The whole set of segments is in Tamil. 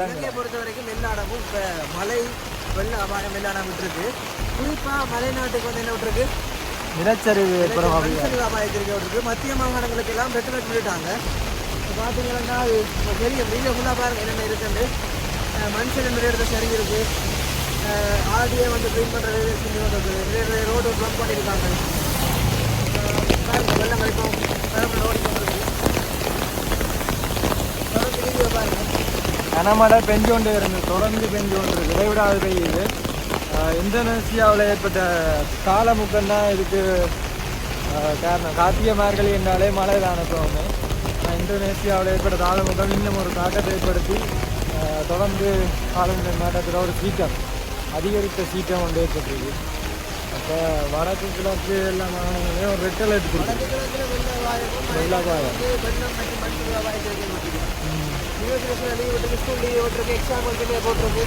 இலங்கையை பொறுத்த வரைக்கும் வெள்ளாடமும் இப்போ மலை வெள்ள அபாயம் வெள்ளாடம் விட்டுருக்கு. குறிப்பாக மலைநாட்டுக்கு வந்து என்ன விட்டுருக்கு? நிலச்சரிவு மண்சரிவு அபாயத்திற்கு விட்டுருக்கு. மத்திய மாகாணங்களுக்கு எல்லாம் ரெட் அலர்ட் விட்டுட்டாங்க இப்போ பார்த்தீங்கன்னா இப்போ பெரிய வீடியோ ஃபுல்லாக பாருங்க என்னென்ன இருக்குன்னு. மண் சிலிண்டர் எடுத்து சரி இருக்கு. ஆடியை வந்து க்ளீன் பண்ணுறது செஞ்சு வந்திருக்கு. ரோடு ப்ளாக் பண்ணியிருக்காங்க இப்போ பரவல் ரோடு கொண்டிருக்கு தொடர்ந்து வீடியோ பாருங்க கனமழை பெஞ்சு கொண்டே இருந்து தொடர்ந்து பெஞ்சு கொண்டு இடைவிடாது பெய்யுது இந்தோனேசியாவில் ஏற்பட்ட காலமுக்கம் தான் இதுக்கு காரணம். கார்த்திகை மார்கழி என்றாலே மழை தான் ஆனா இந்தோனேசியாவில் ஏற்பட்ட காலமுகம் இன்னும் ஒரு தாக்கத்தை ஏற்படுத்தி தொடர்ந்து காலநிலை மாற்றத்தில் ஒரு சீற்றம் அதிகரித்த சீற்றம் கொண்டு ஏற்பட்டிருக்கு. அப்போ வடக்கு கிழக்கு எல்லா மாநிலங்களையும் ஒரு ரெட் அலர்ட் யூனிவர்சிட்டியில் லீவ் விட்டுருக்கு ஸ்கூல் லீவ் விட்டுருக்கு எக்ஸாம் வந்து போட்டிருக்கு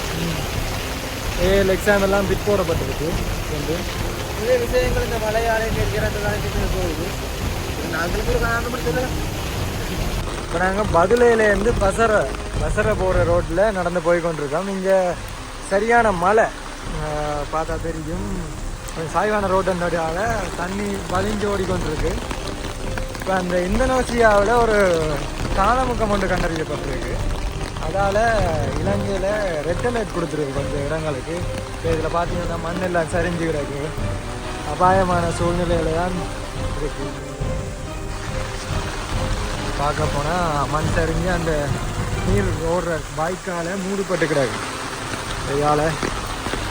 ஏழு எக்ஸாம் எல்லாம் பிட் போடப்பட்டிருக்கு. வந்து நிறைய விஷயங்கள் இந்த மலையாள இருக்கிற போகுது. நாங்களுக்கு ஒரு காரணம் இப்போ நாங்கள் பதுளையிலேருந்து பசறை பசறை போகிற ரோட்டில் நடந்து போய் கொண்டிருக்கோம். இங்கே சரியான மழை பார்த்தா தெரியும். சாய்வான ரோட்டுன்றதால தண்ணி வலிஞ்சு ஓடிக்கொண்டிருக்கு. இப்போ அந்த இந்தோனேசியாவில் ஒரு காலமுக்கம் ஒன்று கண்டறியப்பட்டிருக்கு அதால் இலங்கையில் ரெட் அலர்ட் கொடுத்துருக்கு கொஞ்சம் இடங்களுக்கு. இப்போ இதில் பார்த்தீங்கன்னா மண்ணெல்லாம் சரிஞ்சு கிடக்கு. அபாயமான சூழ்நிலையில தான் இருக்கு. பார்க்க போனால் மண் சரிஞ்சு அந்த நீர் ஓடுற வாய்க்கால மூடுபட்டு கிடக்கு. இதால்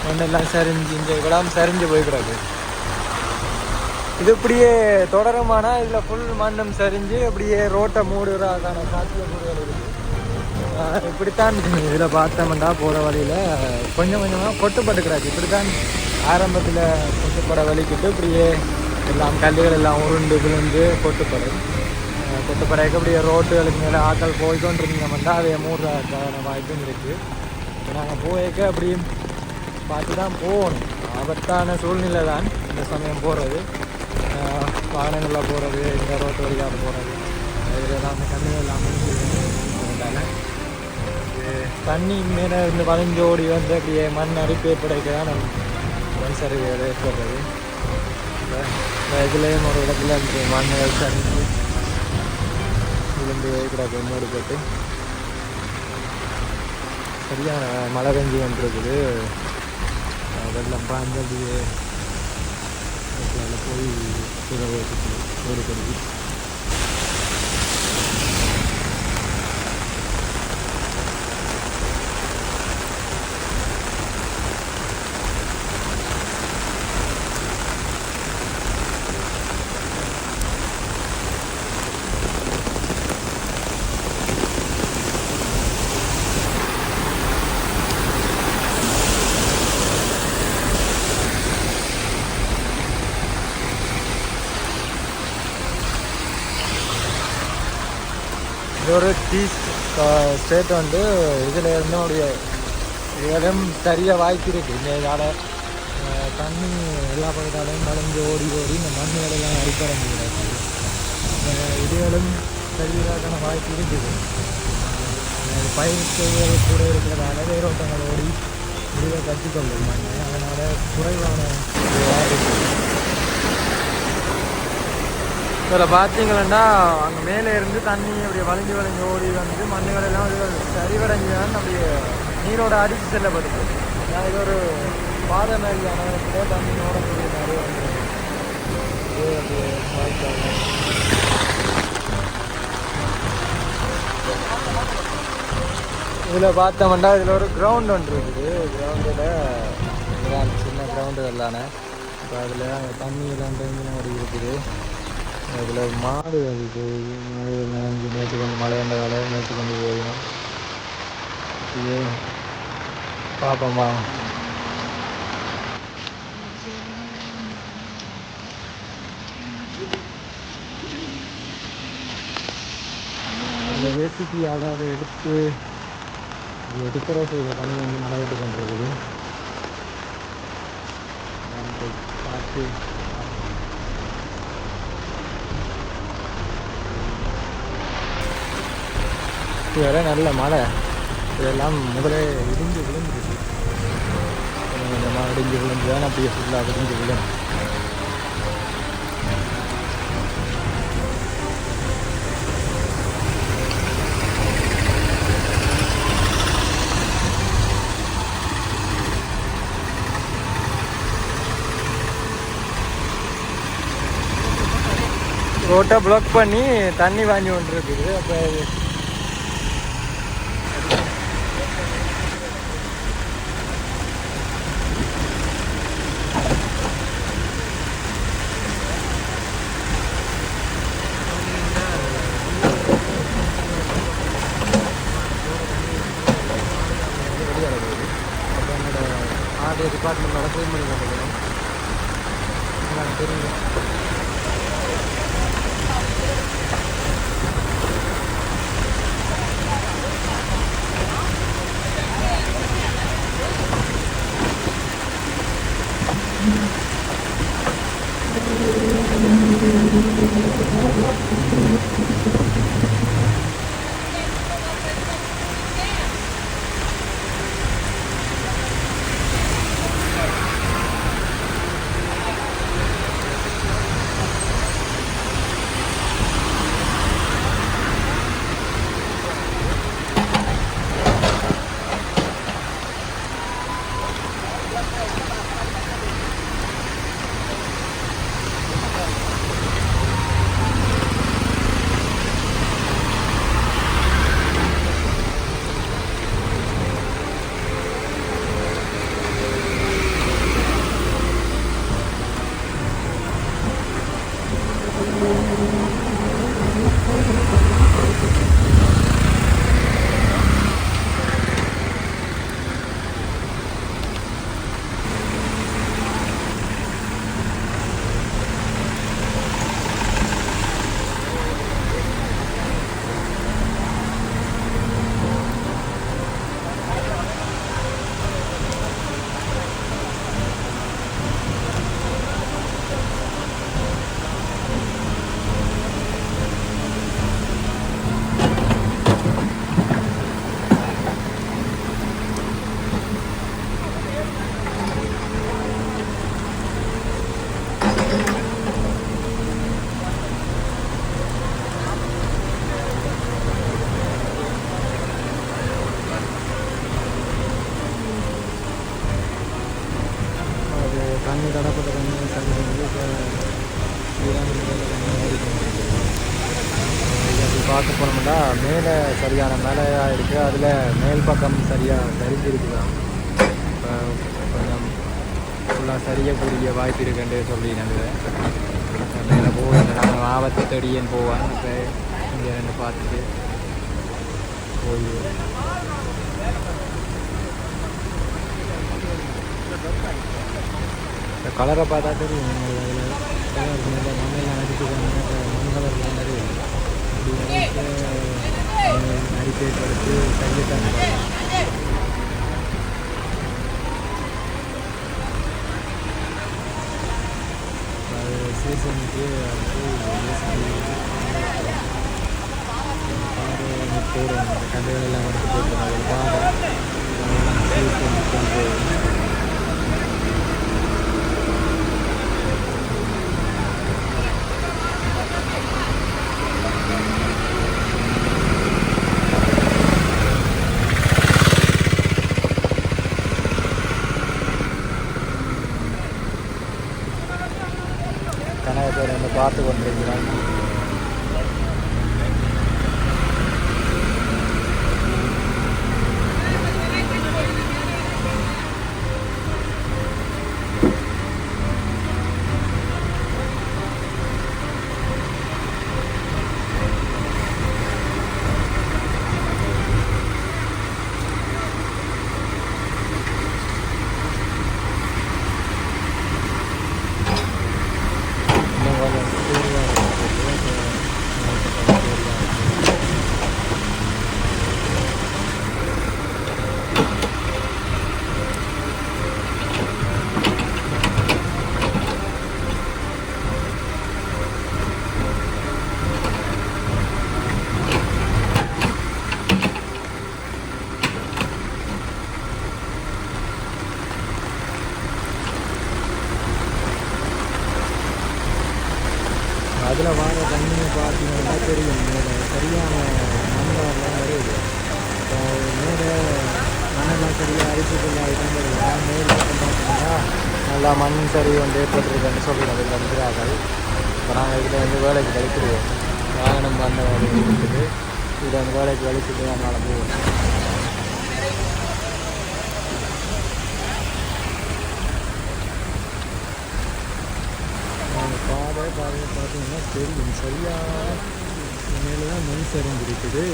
மண்ணெல்லாம் சரிஞ்சு இந்த இடம் சரிஞ்சு போய் கிடக்கு. இது இப்படியே தொடருமானா? இதில் ஃபுல் மண்ணும் சரிஞ்சு அப்படியே ரோட்டை மூடுறதுக்கான சாத்தியக்கூறுகள் இருக்குது இப்படித்தான் இதில் பார்த்தோம்னா போகிற வழியில். கொஞ்சம் கொஞ்சமாக கொட்டுப்பட்டு இப்படி தான் ஆரம்பத்தில் கொட்டுப்பட வலிக்கிட்டு இப்படியே எல்லாம் கல்லுகள் எல்லாம் உருண்டு விழுந்து கொட்டுப்படும் ஆஹ் அப்படியே ரோட்டுகளுக்கு மேலே ஆட்கள் போய்கொண்டிருந்தோம்னா அதை மூடுறதுக்கான வாய்ப்பும் இருக்குது நாங்கள் போயிருக்க அப்படியும் பார்த்து தான் போகணும். ஆபத்தான சூழ்நிலை தான் இந்த சமயம் போகிறது வாகனங்களில் போகிறது இந்த ரோட்டு வழியாக போகிறது இதில் எல்லாமே கண்ணு எல்லாமே இது தண்ணி மேலே இருந்து வளைஞ்சு ஓடி வந்து அப்படியே மண் அரிப்பு ஏற்படைக்க தான் நம்ம மண் சரிவு ஏற்படுறது. இதுலேயும் ஒரு இடத்துல இந்த மண் சரிஞ்சு விழுந்து கிடக்கு மூடு போட்டு. சரியான மழை பெஞ்சு வந்துருக்குது. வெள்ளம் பாஞ்சது அப்படியே அதில் போய் இரவு ஓடி கொடுக்கு ஒரு டீ ஸ்டேட் வந்து இதில் இருந்து இடம் சரிய வாய்ப்பு இருக்குது இந்த இதால் தண்ணி எல்லா பக்கத்தாலையும் நனைஞ்சு ஓடி ஓடி இந்த மண்ணுகளெல்லாம் அடிப்பட முடியாது இதுகளும் சரிவதற்கான வாய்ப்பு இருக்குது. அஹ் பயிர் செய்வது கூட இருக்கிறதால வேரோட்டங்கள் ஓடி முடிவை கற்றுக்கொள்ளும். அதனால் குறைவான இருக்குது இதில் பார்த்தீங்கன்னா அங்கே மேலே இருந்து தண்ணி அப்படியே வளைஞ்சு வளைஞ்சு ஓடி வந்து மண்ணுகளெல்லாம் சரிவடைஞ்சு தான் அப்படியே நீரோட அடித்து செல்லப்படுது ஏன்னா இது ஒரு பாதை மாதிரியான இடத்துல தண்ணி ஓடக்கூடிய மாதிரி வந்து. இதில் பார்த்தோம்னா இதில் ஒரு கிரவுண்ட் ஒன்று இருக்குது. கிரவுண்டில் சின்ன கிரவுண்டு எல்லானே இப்போ அதில் தண்ணி எல்லாம் ஓடி இருக்குது. அதில் மாடு அது போய் மாடு நனைஞ்சு நேற்று கொஞ்சம் மழை வந்ததால நேற்று கொண்டு போயிடும். இது பார்ப்போம்மா அந்த வேசிக்கு யாராவது எடுத்து எடுக்கிற செய்த தண்ணி வந்து மழை கொண்டிருக்குது. பார்த்து போய் வேற நல்ல மழை. இதெல்லாம் முதலே இடிஞ்சு விழுந்துருச்சு. கொஞ்சம் கொஞ்சமாக இடிஞ்சு விழுந்து தான் அப்படியே ஃபுல்லாக இடிஞ்சு விழும் ரோட்டை பிளாக் பண்ணி தண்ணி வாங்கி கொண்டு இருக்குது அப்போ கூடிய சரியக்கூடிய வாய்ப்பு இருக்குன்னு சொல்லி நம்புவேன் போவேன். நாங்கள் ஆபத்தை தேடியேன்னு போவேன். இப்போ இங்கே ரெண்டு பார்த்துட்டு போய் இந்த கலரை பார்த்தா தெரியும். அதில் கலர் மேலே அடிச்சுக்காங்க மண் கலர் தெரியும் அது சீசனுக்கு பாறை போடுவாங்க அந்த கதைகள் எல்லாம் எடுத்து போட்டுருவாங்க பாறை சீசனுக்கு கனக பேர் வந்து பார்த்து கொண்டிருக்கிறாங்க தெரியும் மேலே சரியான மண்ணெல்லாம் வருது இப்போ மேலே மண்ணெல்லாம் சரியாக அரிசிக்குள்ள இடங்கள் மேலே பார்த்தீங்கன்னா நல்லா மண் சரி வந்து ஏற்பட்டிருக்குன்னு சொல்லுறது வந்துடார்கள் இப்போ நாங்கள் இதில் வந்து வேலைக்கு கழிச்சிருவோம் வாகனம் வந்த வேலை இருக்குது. இதில் வந்து வேலைக்கு கழிச்சிட்டு தான் போவோம். பாதை பாதையை பார்த்தீங்கன்னா தெரியும். சரியாக மேலே தான் மண் சரிஞ்சிருக்குது.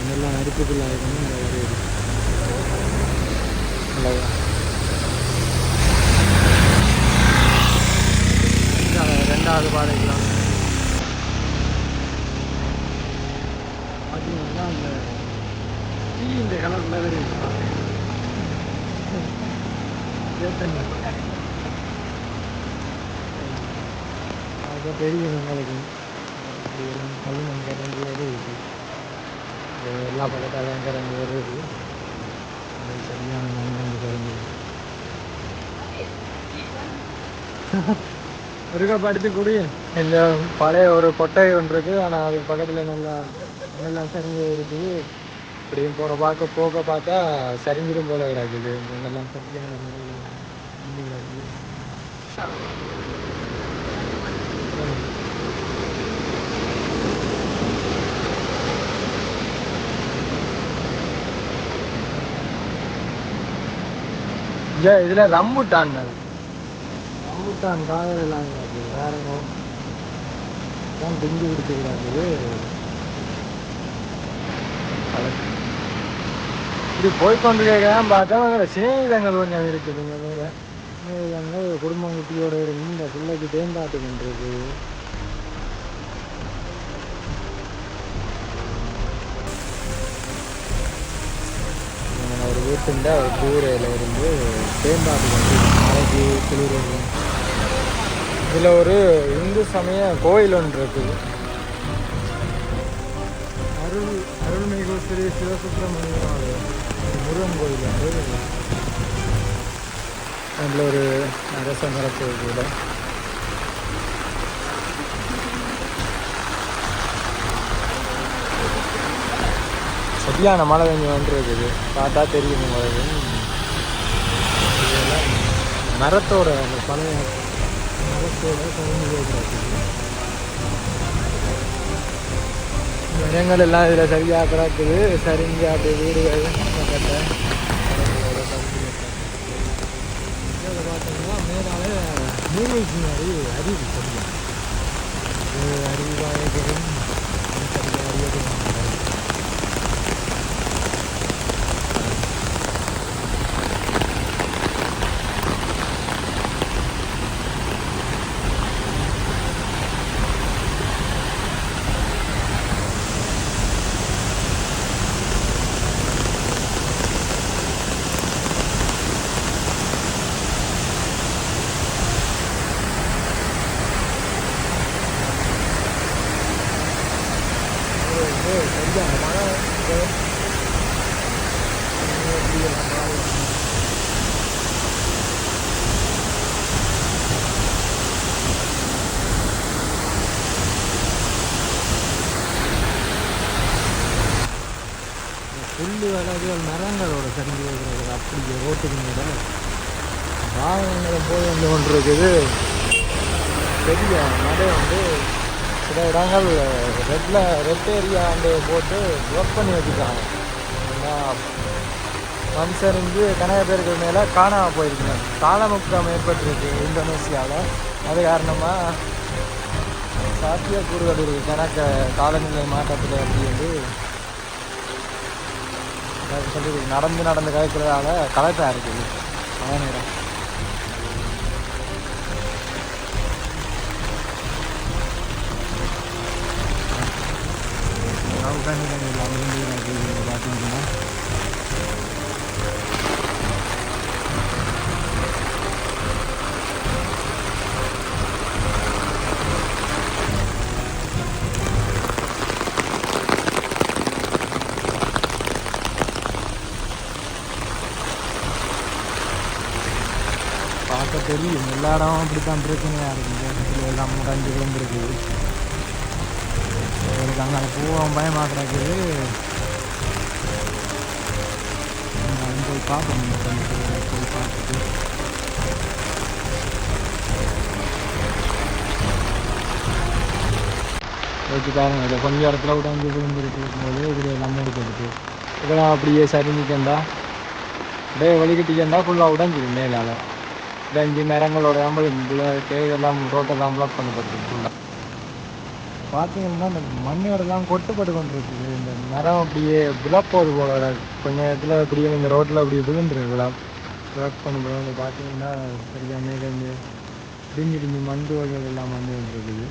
அதெல்லாம் அரிப்புக்குள்ளாயிருக்கணும் இந்த ஒரு நல்லதா ரெண்டாவது பாதைக்கலாம் பார்த்தீங்கன்னா அந்த டீ இந்த கலரில் வருது ஏத்தண்ணி அது தெரியும் வருது எல்லா பக்கத்தாலும் கரண்டி வருது அது சரியான மண் கரண்டி ஒருக்கா படுத்து குடி. இந்த பழைய ஒரு கொட்டை ஒன்று இருக்குது ஆனால் அது பக்கத்தில் நல்லா நல்லா சரிஞ்சு இருக்குது இப்படியும் போகிற பார்க்க போக பார்த்தா சரிஞ்சிடும் போல கிடக்குது. நல்லா சரியான இதில் ரம்புட்டான் ரம்புட்டான் காதல் எல்லாம் கிடக்கு வேற தான் திங்கி பிடிச்சி கிடக்குது இது போய்கொண்டு கேட்கலாம் பார்த்தா அங்கே சிநேகிதங்கள் கொஞ்சம் இருக்குதுங்க வேற. சிநேகிதங்கள் குடும்பம் குட்டியோட இருந்து இந்த பிள்ளைக்கு தேம்பாட்டு கொண்டிருக்கு ஒரு வீட்டுண்ட ஒரு கூரையில் இருந்து தேம்பாட்டு கொண்டு மழைக்கு குளிர் இதில் ஒரு இந்து சமய கோயில் ஒன்று இருக்குது அருள் அருள்மிகு ஸ்ரீ சிவசுப்பிரமணியம் முருகன் கோயில் வந்து அதில் ஒரு அரச மரக்கோயில் கூட. சரியான மழை பெஞ்சு வந்துருக்குது. பார்த்தா தெரியும் உங்களுக்கு மரத்தோட அந்த பழைய ஜனங்கள் எல்லாம் இதில் சரியாக கிடக்குது சரிஞ்சு அப்படி வீடுகள் பக்கத்தில் பார்த்தீங்கன்னா மேலால நீர்வீழ்ச்சி மாதிரி அருவி சரியா இது அருவி சரியாக அறியது சரியான மழை இது. எப்படி எல்லாம் மழை வருது. இந்த புல்லு மரங்களோட சரிஞ்சு வைக்கிறது அப்படி ரோட்டுக்கு மேல வாகனங்களும் போய் வந்து கொண்டு இருக்குது பெரிய நடை வந்து சில இடங்கள் ரெட்டில் ரெட் ஏரியா வந்து போட்டு ஒர்க் பண்ணி வச்சுருக்காங்க. ஏன்னா மண் சரிஞ்சு கனக பேருக்கு மேலே காணாமல் போயிருக்குங்க. காலமுக்கம் ஏற்பட்டிருக்கு இந்தோனேசியாவில் அது காரணமாக சாத்தியக்கூறுகள் இருக்குது கணக்க காலநிலை மாற்றத்தில் அப்படி வந்து சொல்லி நடந்து நடந்து கலைக்கிறதால கலப்பாக இருக்குது மழை நேரம் எல்லா அப்படித்தான் அப்படி தான் பிரச்சனையாக இருக்குது இடத்துல எல்லாம் முடஞ்சு விழுந்துருக்குது எனக்கு அங்கே அந்த பயமாக கிடக்குது அங்க போய் பார்ப்போம். போய் பார்த்துட்டு. வச்சு பாருங்க இதில் கொஞ்சம் இடத்துல உடஞ்சி விழுந்துருக்கு. இருக்கும்போது இப்படி எல்லாம் மூடிக்கிட்டு இதெல்லாம் அப்படியே சரிஞ்சிக்கண்டா அப்படியே வலிக்கிட்டிக்கண்டா ஃபுல்லாக உடஞ்சிடும் மேலால். உடஞ்சி மரங்களோட நம்மளுக்கு இதெல்லாம் ரோட்டெல்லாம் பிளாக் பண்ணப்பட்டிருக்கு. பார்த்தீங்கன்னா இந்த மண்ணோடலாம் கொட்டுப்பட்டு கொண்டு இருக்குது இந்த மரம் அப்படியே விழப்போகுது போல கொஞ்சம் நேரத்தில் அப்படியே இந்த ரோட்டில் அப்படியே விழுந்துருக்கு விழா பிளாக் பண்ணி இந்த பார்த்தீங்கன்னா சரியாக மேலே இந்த இடிஞ்சு இடிஞ்சு மண்டு வகைகள் எல்லாம் வந்து வந்துருக்குது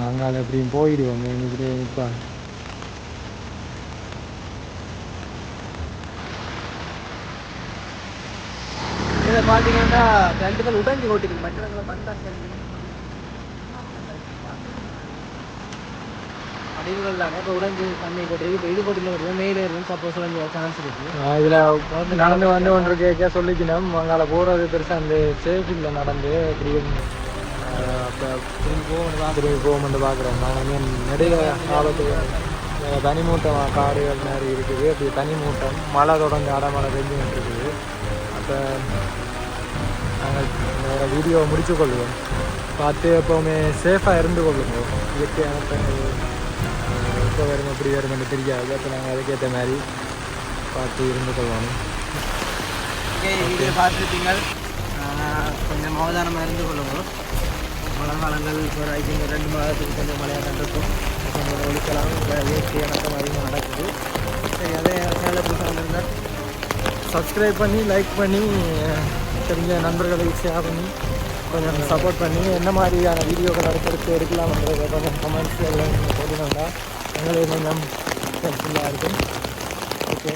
அங்கே அதை எப்படியும் போயிடுவோம் இப்படியே நிற்பாங்க இதை பார்த்தீங்கன்னா ரெண்டு பேர் உடைஞ்சு ஓட்டிருக்கு மற்றவங்களை சரி. அடிவுகள் தானே. இப்போ உடைஞ்சு தண்ணி கொட்டிருக்கு இப்போ இது கொட்டில வருது மேலே இருந்து சப்போஸ் உடைஞ்ச சான்ஸ் இருக்கு. இதில் நடந்து வந்து ஒன்று கேட்க சொல்லிக்கணும். அங்கால போகிறது பெருசாக அந்த சேஃப் இல்லை. நடந்து அப்போ திரும்பி போகணும் திரும்பி போகணும்னு பார்க்குறோம். நாங்கள் நெடுக காலத்துக்கு பனிமூட்டம் காடுகள் மாதிரி இருக்குது. அப்படி பனிமூட்டம் மழை தொடர்ந்து அடமழை பெஞ்சு இருக்குது அப்போ நாங்கள் வேறு வீடியோவை முடிச்சு கொள்வோம். பார்த்து எப்போவுமே சேஃபாக இருந்து கொள்ளுங்க இயற்கையான எப்போ வரும் எப்படி வரும்னு தெரியாது. அப்போ நாங்கள் அதுக்கேற்ற மாதிரி பார்த்து இருந்து கொள்ளணும் வீடியோ பார்த்துருப்பீங்க கொஞ்சம் அவதானமாக இருந்து கொள்ளுங்க மழை காலங்கள் ஒரு ஐ திங்க் ரெண்டு மாதத்துக்கு கொஞ்சம் மழையாக இருக்கும் கொஞ்சம் ஒழிக்கலாம் இயற்கை இணக்கம் அதிகமாக நடக்குது. சரி அதே புதுசாக வந்திருந்தால் சப்ஸ்கிரைப் பண்ணி லைக் பண்ணி தெரிஞ்ச நண்பர்களுக்கு ஷேர் பண்ணி கொஞ்சம் சப்போர்ட் பண்ணி என்ன மாதிரியான வீடியோக்கள் அடுத்தடுத்து எடுக்கலாம்ன்றதை கொஞ்சம் கமெண்ட்ஸ் எல்லாம் போட்டுக்கோங்க எங்களுக்கு கொஞ்சம் ஹெல்ப்ஃபுல்லாக இருக்கும். ஓகே